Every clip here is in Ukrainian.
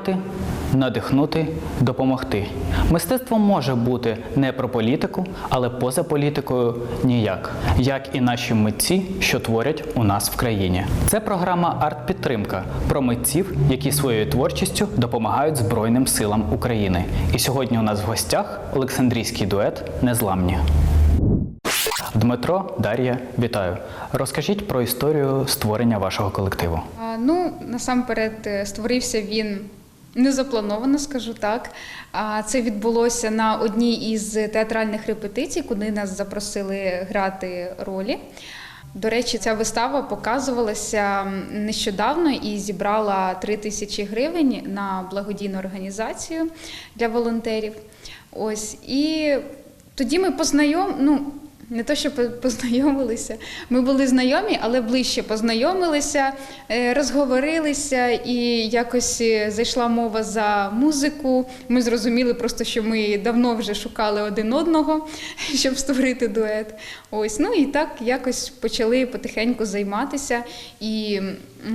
підтримати, надихнути, допомогти. Мистецтво може бути не про політику, але поза політикою ніяк, як і наші митці, що творять у нас в країні. Це програма Арт-підтримка про митців, які своєю творчістю допомагають Збройним силам України. І сьогодні у нас в гостях Олександрійський дует Незламні. Дмитро, Дар'я, вітаю. Розкажіть про історію створення вашого колективу. Ну, насамперед, е, створився він незаплановано, скажу так. Це відбулося на одній із театральних репетицій, куди нас запросили грати ролі. До речі, ця вистава показувалася нещодавно і зібрала 3 тисячі гривень на благодійну організацію для волонтерів. Ось і тоді ми познайом... ну, не то, що по- познайомилися. Ми були знайомі, але ближче познайомилися, е, розговорилися, і якось е, зайшла мова за музику. Ми зрозуміли просто, що ми давно вже шукали один одного, щоб створити дует. Ось, ну і так якось почали потихеньку займатися. І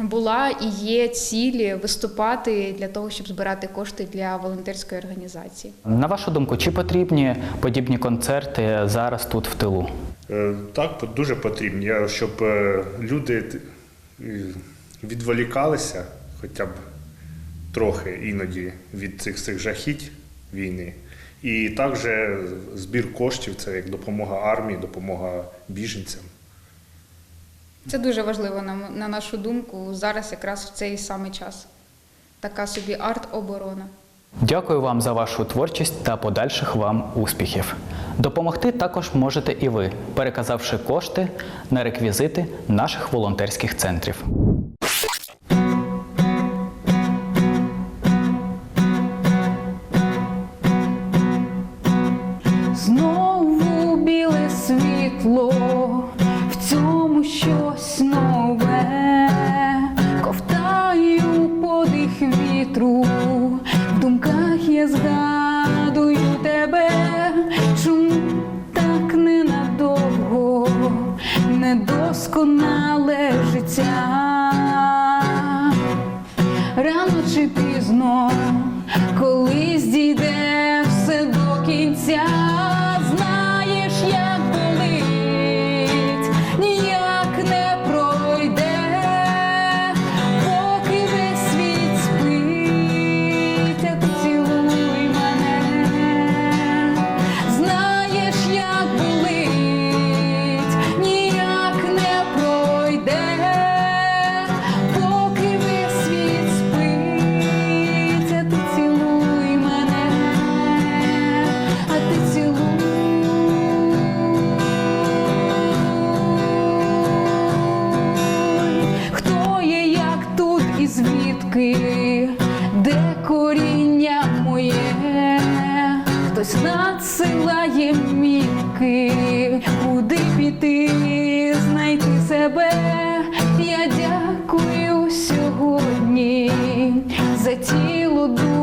була і є ціль виступати для того, щоб збирати кошти для волонтерської організації. На вашу думку, чи потрібні подібні концерти зараз тут в тилу? Е, Так, дуже потрібні, Я- щоб е, люди е, відволікалися хоча б трохи іноді від цих цих жахіть війни. І також збір коштів це як допомога армії, допомога біженцям. Це дуже важливо на нашу думку зараз, якраз в цей самий час. Така собі арт-оборона. Дякую вам за вашу творчість та подальших вам успіхів. Допомогти також можете і ви, переказавши кошти на реквізити наших волонтерських центрів. Знову біле світло,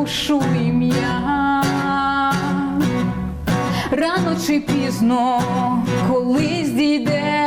душу ім'я. Рано чи пізно, колись дійде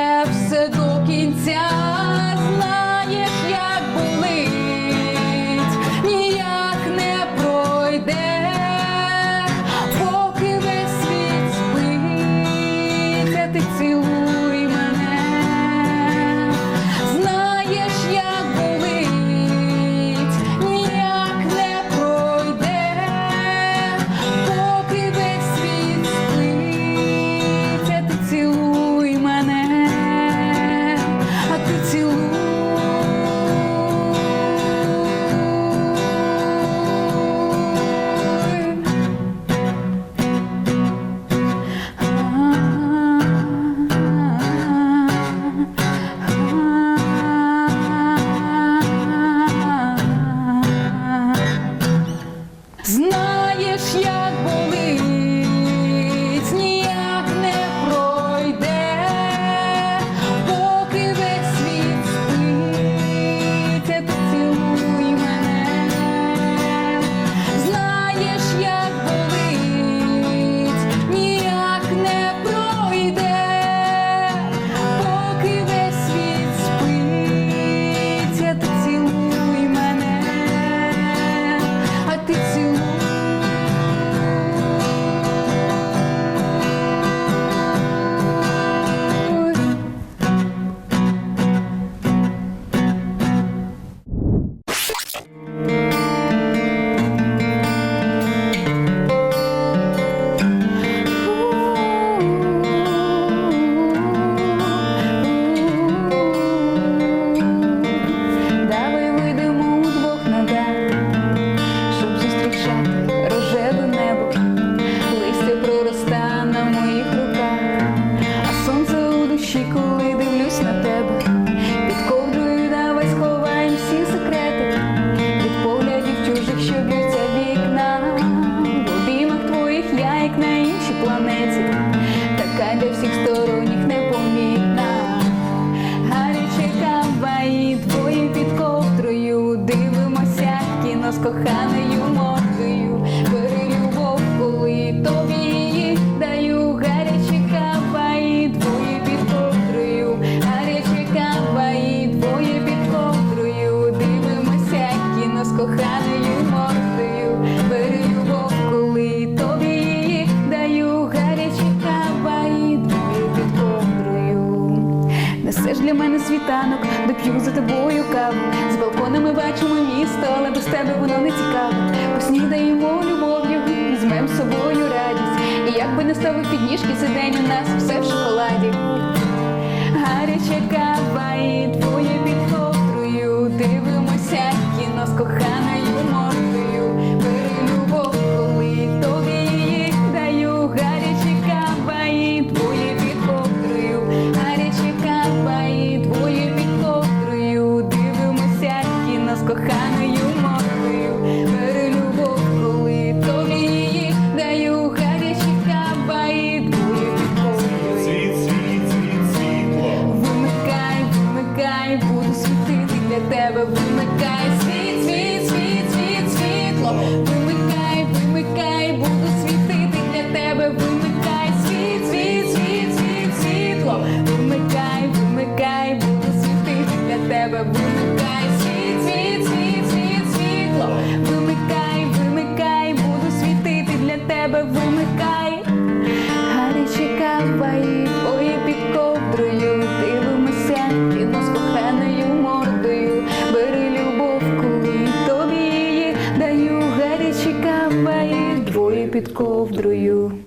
світанок, доп'ю за тобою каву. З балкона ми бачимо місто, але без тебе воно не цікаво. Поснідаємо любов'ю, візьмем з собою радість. І як би не ставив підніжки, цей день у нас все в шоколаді. Гаряча кава і твоє під ковдрою Дивимося, кіно з коханням прибитку вдрую.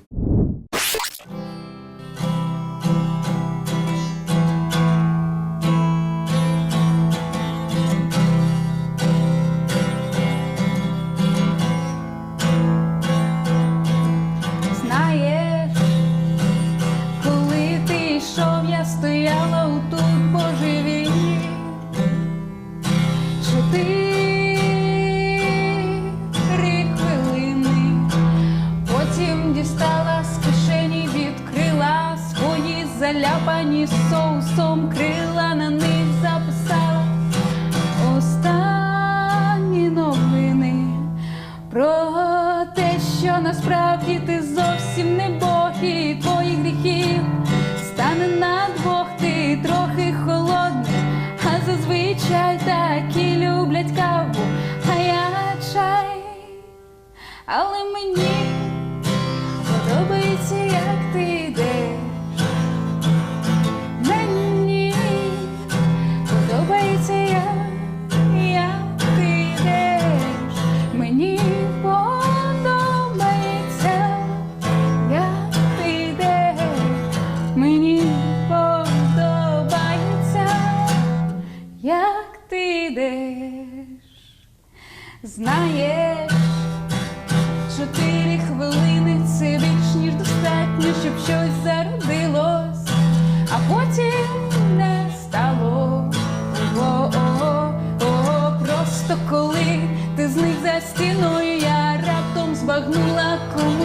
але мені подобається, як ти йдеш. Мені подобається, як, як ти йдеш. Мені подобається, як ти йдеш. Мені подобається, як ти йдеш. Знаєш. майбутнє, щоб щось зародилось, а потім не стало. О, о, о, Просто коли ти зник за стіною, я раптом збагнула кому.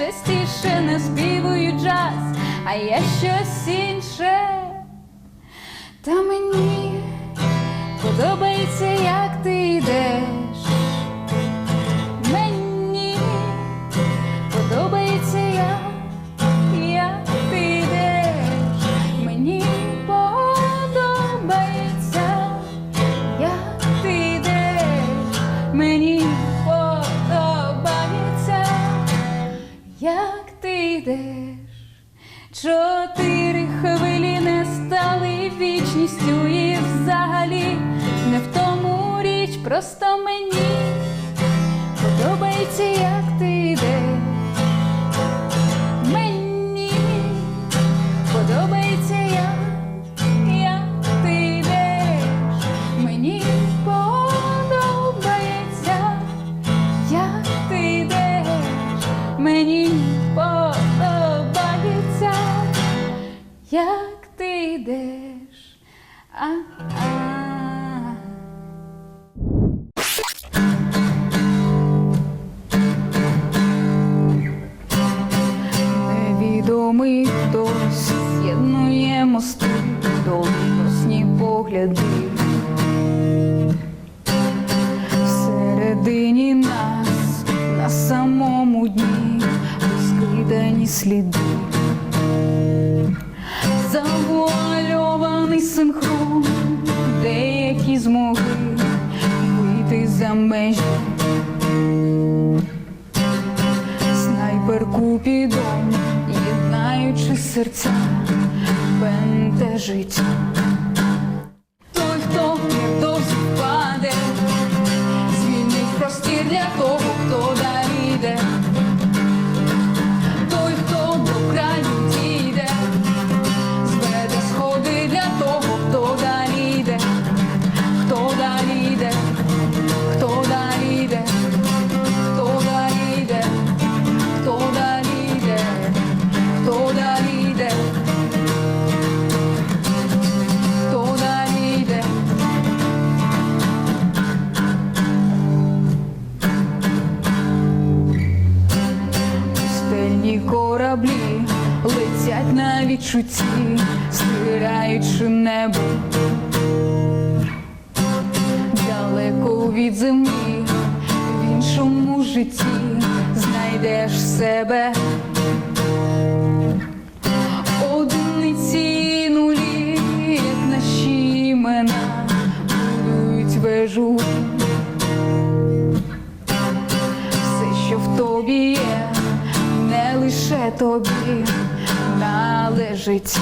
частіше не співаю джаз, а я щось. ми хтось з'єднує мости, доленосні погляди. Всередині нас, на самому дні, розкидані сліди, завуальований синхрон, деякі змоги вийти за межі. снайперку Перкупідо серця, бентежить. Від землі, в іншому житті знайдеш себе. Одиниці нулі, як наші імена, будують вежу. Все, що в тобі є, не лише тобі належить.